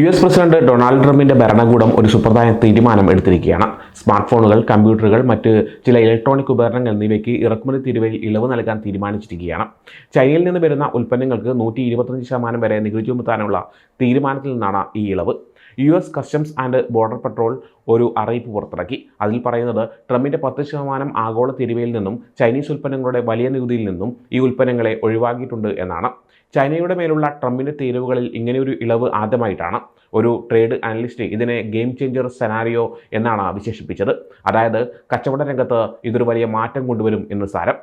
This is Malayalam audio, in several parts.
യു എസ് പ്രസിഡന്റ് ഡൊണാൾഡ് ട്രംപിന്റെ ഭരണകൂടം ഒരു സുപ്രധാന തീരുമാനം എടുത്തിരിക്കുകയാണ്. സ്മാർട്ട് ഫോണുകൾ കമ്പ്യൂട്ടറുകൾ മറ്റ് ചില ഇലക്ട്രോണിക് ഉപകരണങ്ങൾ എന്നിവയ്ക്ക് ഇറക്കുമതി തീരുവയിൽ ഇളവ് നൽകാൻ തീരുമാനിച്ചിരിക്കുകയാണ്. ചൈനയിൽ നിന്ന് വരുന്ന ഉൽപ്പന്നങ്ങൾക്ക് നൂറ്റി ഇരുപത്തഞ്ച് ശതമാനം വരെ നികുതി ചുമത്താനുള്ള തീരുമാനത്തിൽ നിന്നാണ് ഈ ഇളവ്. U S customs and border patrol ഒരു അറിയിപ്പ് പുറത്തിറക്കി. അതിൽ പറയുന്നത് ട്രംപിന്റെ പത്ത് ശതമാനം ആഗോള തീരുവയിൽ നിന്നും ചൈനീസ് ഉൽപ്പന്നങ്ങളുടെ വലിയ നികുതിയിൽ നിന്നും ഈ ഉൽപ്പന്നങ്ങളെ ഒഴിവാക്കിയിട്ടുണ്ട് എന്നാണ്. ചൈനയുടെ മേലുള്ള ട്രംപിന്റെ തീരുവകളിൽ ഇങ്ങനെയൊരു ഇളവ് ആദ്യമായിട്ടാണ് ഒരു ട്രേഡ് അനലിസ്റ്റ് ഇതിനെ ഗെയിം ചേഞ്ചർ സെനാരിയോ എന്നാണ് വിശേഷിപ്പിച്ചത്. അതായത് കച്ചവട രംഗത്ത് ഇതൊരു വലിയ മാറ്റം കൊണ്ടുവരും എന്ന് സാരം.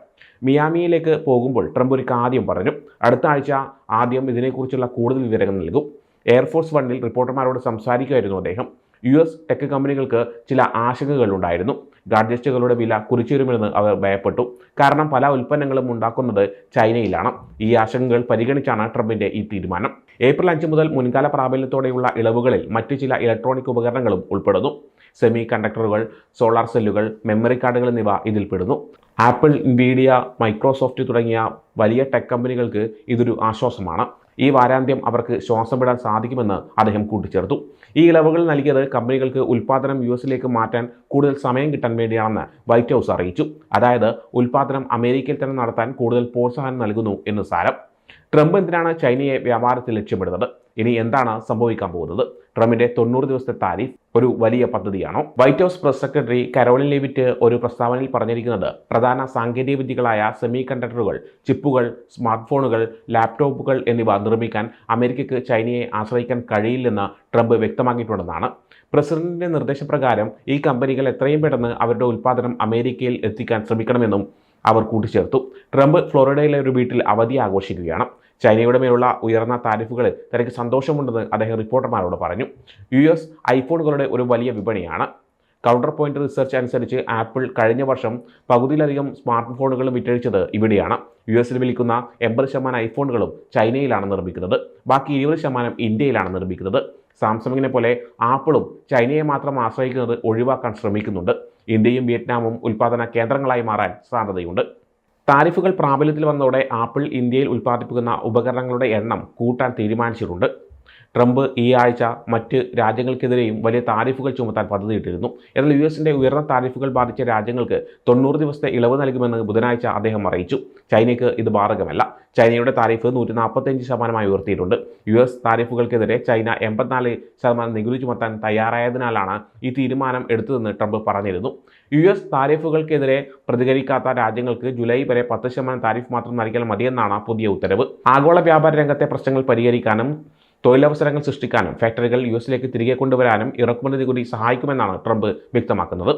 മിയാമിയിലേക്ക് പോകുമ്പോൾ ട്രംപ് ഒരു കാര്യം പറഞ്ഞു. അടുത്ത ആഴ്ച ആദ്യം ഇതിനെക്കുറിച്ചുള്ള കൂടുതൽ വിവരങ്ങൾ നൽകും. എയർഫോഴ്സ് വണ്ണിൽ റിപ്പോർട്ടർമാരോട് സംസാരിക്കുമായിരുന്നു അദ്ദേഹം. യു എസ് ടെക് കമ്പനികൾക്ക് ചില ആശങ്കകളുണ്ടായിരുന്നു. ഗാഡ്ജറ്റുകളുടെ വില കുറിച്ചുവരുമെന്ന് അവർ ഭയപ്പെട്ടു. കാരണം പല ഉൽപ്പന്നങ്ങളും ഉണ്ടാക്കുന്നത് ചൈനയിലാണ്. ഈ ആശങ്കകൾ പരിഗണിച്ചാണ് ട്രംപിന്റെ ഈ തീരുമാനം. ഏപ്രിൽ അഞ്ച് മുതൽ മുൻകാല പ്രാബല്യത്തോടെയുള്ള ഇളവുകളിൽ മറ്റു ചില ഇലക്ട്രോണിക് ഉപകരണങ്ങളും ഉൾപ്പെടുന്നു. സെമി കണ്ടക്ടറുകൾ സോളാർ സെല്ലുകൾ മെമ്മറി കാർഡുകൾ എന്നിവ ഇതിൽപ്പെടുന്നു ആപ്പിൾ ഇൻവീഡിയ മൈക്രോസോഫ്റ്റ് തുടങ്ങിയ വലിയ ടെക് കമ്പനികൾക്ക് ഇതൊരു ആശ്വാസമാണ്. ഈ വാരാന്ത്യം അവർക്ക് ശ്വാസം വിടാൻ സാധിക്കുമെന്ന് അദ്ദേഹം കൂട്ടിച്ചേർത്തു. ഈ ഇളവുകൾ നൽകിയത് കമ്പനികൾക്ക് ഉൽപ്പാദനം യു എസിലേക്ക് മാറ്റാൻ കൂടുതൽ സമയം കിട്ടാൻ വേണ്ടിയാണെന്ന് വൈറ്റ് ഹൗസ് അറിയിച്ചു. അതായത് ഉൽപ്പാദനം അമേരിക്കയിൽ തന്നെ നടത്താൻ കൂടുതൽ പ്രോത്സാഹനം നൽകുന്നു എന്ന് സാരം. ട്രംപ് എന്തിനാണ് ചൈനയെ വ്യാപാരത്തിൽ ലക്ഷ്യമിടുന്നത്? ഇനി എന്താണ് സംഭവിക്കാൻ പോകുന്നത്? ട്രംപിന്റെ തൊണ്ണൂറ് ദിവസത്തെ താരിഫ് ഒരു വലിയ പദ്ധതിയാണോ? White house press secretary Karoline Leavitt ഒരു പ്രസ്താവനയിൽ പറഞ്ഞിരിക്കുന്നത് പ്രധാന സാങ്കേതിക വിദ്യകളായ സെമി കണ്ടക്ടറുകൾ ചിപ്പുകൾ സ്മാർട്ട് ഫോണുകൾ ലാപ്ടോപ്പുകൾ എന്നിവ നിർമ്മിക്കാൻ അമേരിക്കയ്ക്ക് ചൈനയെ ആശ്രയിക്കാൻ കഴിയില്ലെന്ന് ട്രംപ് വ്യക്തമാക്കിയിട്ടുണ്ടെന്നാണ്. പ്രസിഡന്റിന്റെ നിർദ്ദേശപ്രകാരം ഈ കമ്പനികൾ എത്രയും പെട്ടെന്ന് അവരുടെ ഉൽപ്പാദനം അമേരിക്കയിൽ എത്തിക്കാൻ ശ്രമിക്കണമെന്നും അവർ കൂട്ടിച്ചേർത്തു. ട്രംപ് ഫ്ലോറിഡയിലെ ഒരു വീട്ടിൽ അവധി ആഘോഷിക്കുകയാണ്. ചൈനയുടെ മേലുള്ള ഉയർന്ന താരിഫുകളിൽ തനിക്ക് സന്തോഷമുണ്ടെന്ന് അദ്ദേഹം റിപ്പോർട്ടർമാരോട് പറഞ്ഞു. യു എസ് ഐഫോണുകളുടെ ഒരു വലിയ വിപണിയാണ്. കൗണ്ടർ പോയിന്റ് റിസർച്ച് അനുസരിച്ച് ആപ്പിൾ കഴിഞ്ഞ വർഷം പകുതിയിലധികം സ്മാർട്ട് ഫോണുകൾ വിറ്റഴിച്ചത് ഇവിടെയാണ്. യു എസിൽ വിൽക്കുന്ന എൺപത് ശതമാനം ഐഫോണുകളും ചൈനയിലാണ് നിർമ്മിക്കുന്നത്. ബാക്കി ഇരുപത് ശതമാനം ഇന്ത്യയിലാണ് നിർമ്മിക്കുന്നത്. സാംസങ്ങിനെ പോലെ ആപ്പിളും ചൈനയെ മാത്രം ആശ്രയിക്കുന്നത് ഒഴിവാക്കാൻ ശ്രമിക്കുന്നുണ്ട്. ഇന്ത്യയും വിയറ്റ്നാമും ഉൽപ്പാദന കേന്ദ്രങ്ങളായി മാറാൻ സാധ്യതയുണ്ട്. താരിഫുകൾ പ്രാബല്യത്തിൽ വന്നതോടെ ആപ്പിൾ ഇന്ത്യയിൽ ഉൽപ്പാദിപ്പിക്കുന്ന ഉപകരണങ്ങളുടെ എണ്ണം കൂട്ടാൻ തീരുമാനിച്ചിട്ടുണ്ട്. ട്രംപ് ഈ ആഴ്ച മറ്റ് രാജ്യങ്ങൾക്കെതിരെയും വലിയ താരിഫുകൾ ചുമത്താൻ പദ്ധതിയിട്ടിരുന്നു എന്നാൽ യു എസിന്റെ ഉയർന്ന താരിഫുകൾ ബാധിച്ച രാജ്യങ്ങൾക്ക് തൊണ്ണൂറ് ദിവസത്തെ ഇളവ് നൽകുമെന്ന് ബുധനാഴ്ച അദ്ദേഹം അറിയിച്ചു. ചൈനയ്ക്ക് ഇത് ബാധകമല്ല. ചൈനയുടെ താരിഫ് നൂറ്റി നാൽപ്പത്തഞ്ച് ശതമാനമായി ഉയർത്തിയിട്ടുണ്ട്. യു എസ് താരിഫുകൾക്കെതിരെ ചൈന എൺപത്തിനാല് ശതമാനം നികുതി ചുമത്താൻ തയ്യാറായതിനാലാണ് ഈ തീരുമാനം എടുത്തതെന്ന് ട്രംപ് പറഞ്ഞിരുന്നു. യു എസ് താരിഫുകൾക്കെതിരെ പ്രതികരിക്കാത്ത രാജ്യങ്ങൾക്ക് ജൂലൈ വരെ പത്ത് ശതമാനം താരിഫ് മാത്രം നൽകിയാൽ മതിയെന്നാണ് പുതിയ ഉത്തരവ്. ആഗോള വ്യാപാര രംഗത്തെ പ്രശ്നങ്ങൾ പരിഹരിക്കാനും തൊഴിലവസരങ്ങൾ സൃഷ്ടിക്കാനും ഫാക്ടറികൾ യു എസിലേക്ക് തിരികെ കൊണ്ടുവരാനും ഇറക്കുമതി നികുതി സഹായിക്കുമെന്നാണ് ട്രംപ് വ്യക്തമാക്കുന്നത്.